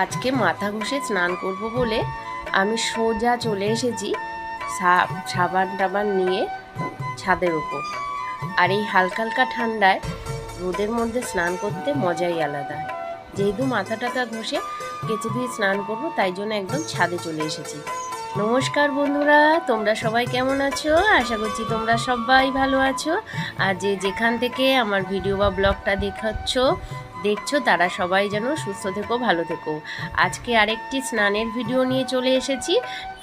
আজকে মাথা ঘষে স্নান করব বলে আমি সোজা চলে এসেছি সাবান টাবান নিয়ে ছাদের উপর। আর এই হালকা হালকা ঠান্ডায় রোদের মধ্যে স্নান করতে মজাই আলাদা। যেহেতু মাথা টাথা ঘষে কেচে দিয়ে স্নান করব, তাই জন্য একদম ছাদে চলে এসেছি। নমস্কার বন্ধুরা, তোমরা সবাই কেমন আছো? আশা করছি তোমরা সবাই ভালো আছো। আর যে যেখান থেকে আমার ভিডিও বা ব্লগটা দেখাচ্ছ দেখছ, তারা সবাই যেন সুস্থ থেকো, ভালো থেকো। আজকে আরেকটি স্নানের ভিডিও নিয়ে চলে এসেছি।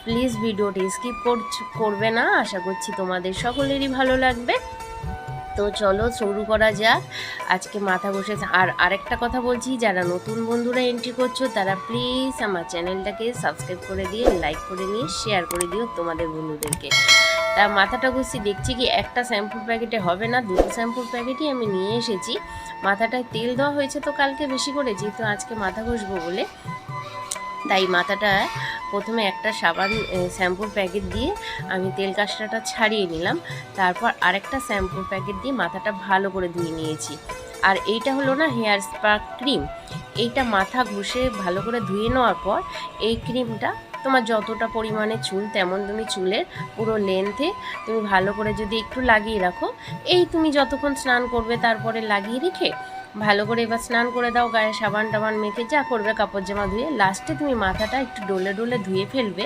প্লিজ ভিডিওটি স্কিপ করবে না, আশা করছি তোমাদের সকলেরই ভালো লাগবে। তো চলো, শুরু করা যাক। আজকে মাথা বসে আর আরেকটা কথা বলছি, যারা নতুন বন্ধুরা এন্ট্রি করছ, তারা প্লিজ আমার চ্যানেলটাকে সাবস্ক্রাইব করে দিয়ে লাইক করে নিয়ে শেয়ার করে দিও তোমাদের বন্ধুদেরকে। তা মাথাটা ঘষছি দেখছি কি একটা শ্যাম্পুর প্যাকেটে হবে না, দুটো শ্যাম্পুর প্যাকেটই আমি নিয়ে এসেছি। মাথাটায় তেল দেওয়া হয়েছে তো কালকে বেশি করে, যেহেতু আজকে মাথা ঘষবো বলে। তাই মাথাটা প্রথমে একটা সাবান শ্যাম্পুর প্যাকেট দিয়ে আমি তেল কাঁচটাটা ছাড়িয়ে নিলাম। তারপর আরেকটা শ্যাম্পুর প্যাকেট দিয়ে মাথাটা ভালো করে ধুয়ে নিয়েছি। আর এইটা হলো না হেয়ার স্পার্ক ক্রিম। এইটা মাথা ঘষে ভালো করে ধুয়ে নেওয়ার পর এই ক্রিমটা তোমার যতটা পরিমাণে চুল, তেমন তুমি চুলের পুরো লেন্থে তুমি ভালো করে যদি একটু লাগিয়ে রাখো, এই তুমি যতক্ষণ স্নান করবে তারপরে লাগিয়ে রেখে ভালো করে এবার স্নান করে দাও, গায়ে সাবান টাবান মেখে যা করবে, কাপড় জামা ধুয়ে লাস্টে তুমি মাথাটা একটু ডোলে ডোলে ধুয়ে ফেলবে।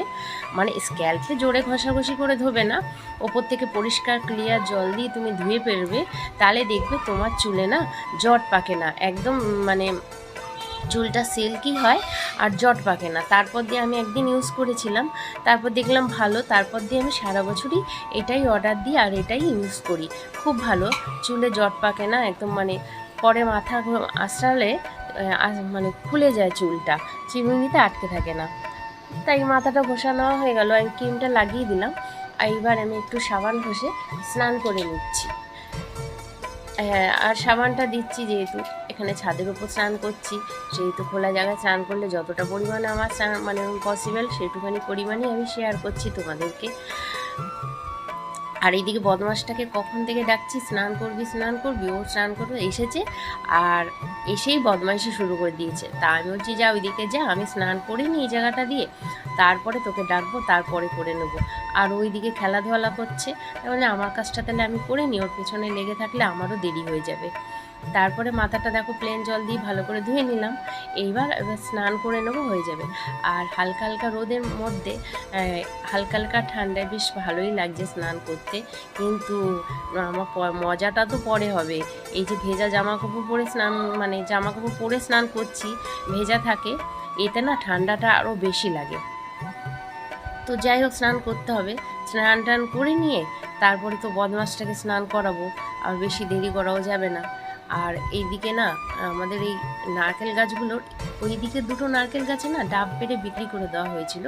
মানে স্ক্যাল্পে জোরে ঘষাঘষি করে ধোবে না, ওপর থেকে পরিষ্কার ক্লিয়ার জল দিয়ে তুমি ধুয়ে ফেলবে, তাহলে দেখবে তোমার চুলে না জট পাকে না, একদম মানে চুলটা সিল্কি হয় আর জট পাকে না। তারপর দিয়ে আমি একদিন ইউজ করেছিলাম। তারপর দেখলাম ভালো। তারপর দিয়ে আমি সারা বছরই এটাই অর্ডার দিই আর এটাই ইউজ করি। খুব ভালো। চুলে জট পাকে না, একদম মানে পরে মাথা আশ্রালে মানে খুলে যায় চুলটা। চিমুনিতে আটকে থাকে না। তাই মাথাটা ঘষা নেওয়া হয়ে গেল। আমি ক্রিমটা লাগিয়ে দিলাম। আর এইবার আমি একটু সাবান ঘষে স্নান করে নিচ্ছি। হ্যাঁ আর সাবানটা দিচ্ছি যেহেতু। এখানে ছাদের উপর স্নান করছি। যেহেতু খোলা জায়গায় স্নান করলে যতটা পরিমাণে আমার স্নান মানে পসিবল সেটুখানি পরিমাণে আমি শেয়ার করছি তোমাদেরকে। আর এইদিকে বদমাসটাকে কখন থেকে ডাকছি? স্নান করবি স্নান করবি, ও স্নান করবে, এসেছে। আর এসেই বদমাইশি শুরু করে দিয়েছে। তা আমি বলছি, যা ওইদিকে যা, আমি স্নান করিনি এই জায়গাটা দিয়ে। তারপরে তোকে ডাকবো, তারপরে করে নেব। আর ওইদিকে খেলাধুলা করছে। তার মানে আমার কাজটা তাহলে আমি করে নিই, ওর পেছনে লেগে থাকলে আমারও দেরি হয়ে যাবে। তারপরে মাথাটা দেখো প্লেন জল দিয়ে ভালো করে ধুয়ে নিলাম। এইবার এবার স্নান করে নেব, হয়ে যাবে। আর হালকা হালকা রোদের মধ্যে হালকা হালকা ঠান্ডায় বেশ ভালোই লাগছে স্নান করতে। কিন্তু আমার মজাটা তো পরে হবে। এই যে ভেজা জামা কাপড় পরে স্নান মানে জামা কাপড় পরে স্নান করছি, ভেজা থাকে, এতে না ঠান্ডাটা আরও বেশি লাগে। তো যাই হোক, স্নান করতে হবে। স্নান টান করে নিয়ে তারপরে তো বদমাসটাকে স্নান করাবো, আর বেশি দেরি করাও যাবে না। আর এইদিকে না, আমাদের এই নারকেল গাছগুলোর ওই দিকে দুটো নারকেল গাছে না ডাব পেড়ে বিক্রি করে দেওয়া হয়েছিল।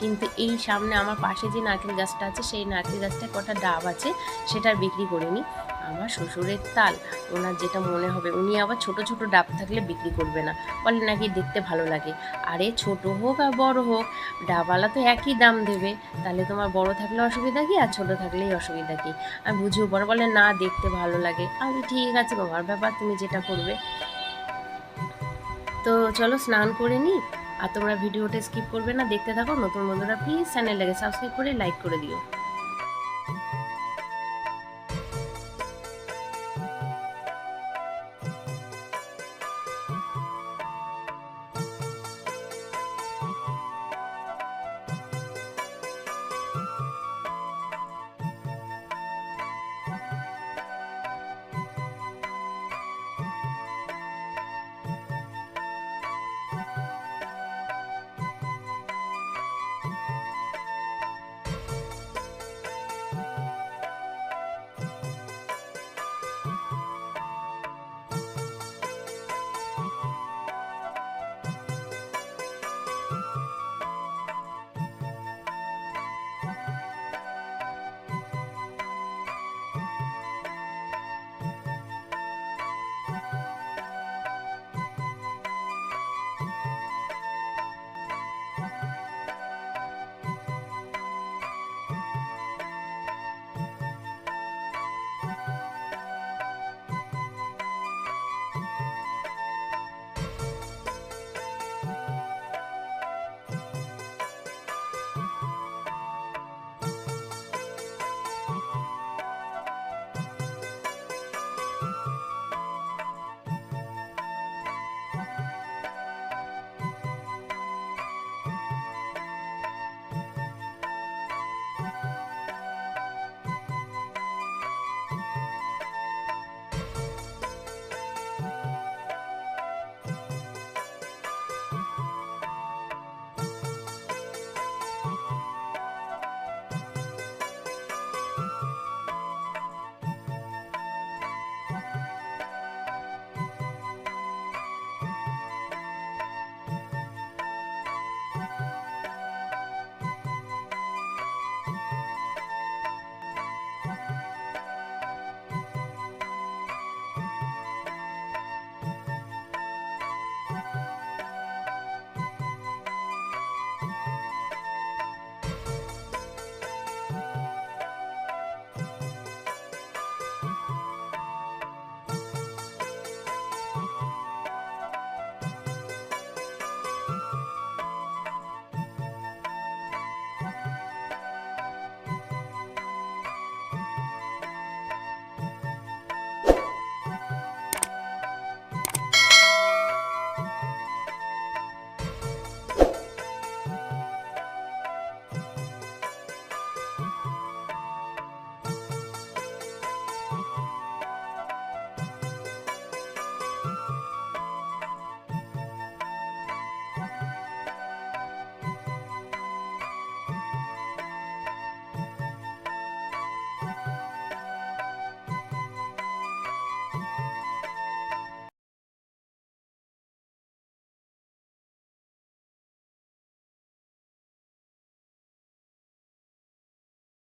কিন্তু এই সামনে আমার পাশে যে নারকেল গাছটা আছে, সেই নারকেল গাছটা কটা ডাব আছে, সেটা বিক্রি করিনি। আমার শ্বশুরের তাল, ওনার যেটা মনে হবে, উনি আবার ছোট ছোট ডাব থাকলে বিক্রি করবে না, বলে নাকি দেখতে ভালো লাগে। আরে ছোট হোক আর বড় হোক, ডাবওয়ালা তো একই দাম দেবে, তাহলে তোমার বড় থাকলে অসুবিধা কি আর ছোট থাকলেই অসুবিধা কি? আমি বুঝিও পরে, বলে না, দেখতে ভালো লাগে। আমি ঠিক আছে তোমার ব্যাপার তুমি যেটা করবে। তো চলো স্নান করে নিই আর তোমরা ভিডিওটা স্কিপ করবে না, দেখতে থাকো, নতুন বন্ধুরা প্লিজ চ্যানেলটাকে সাবস্ক্রাইব করে লাইক করে দিও।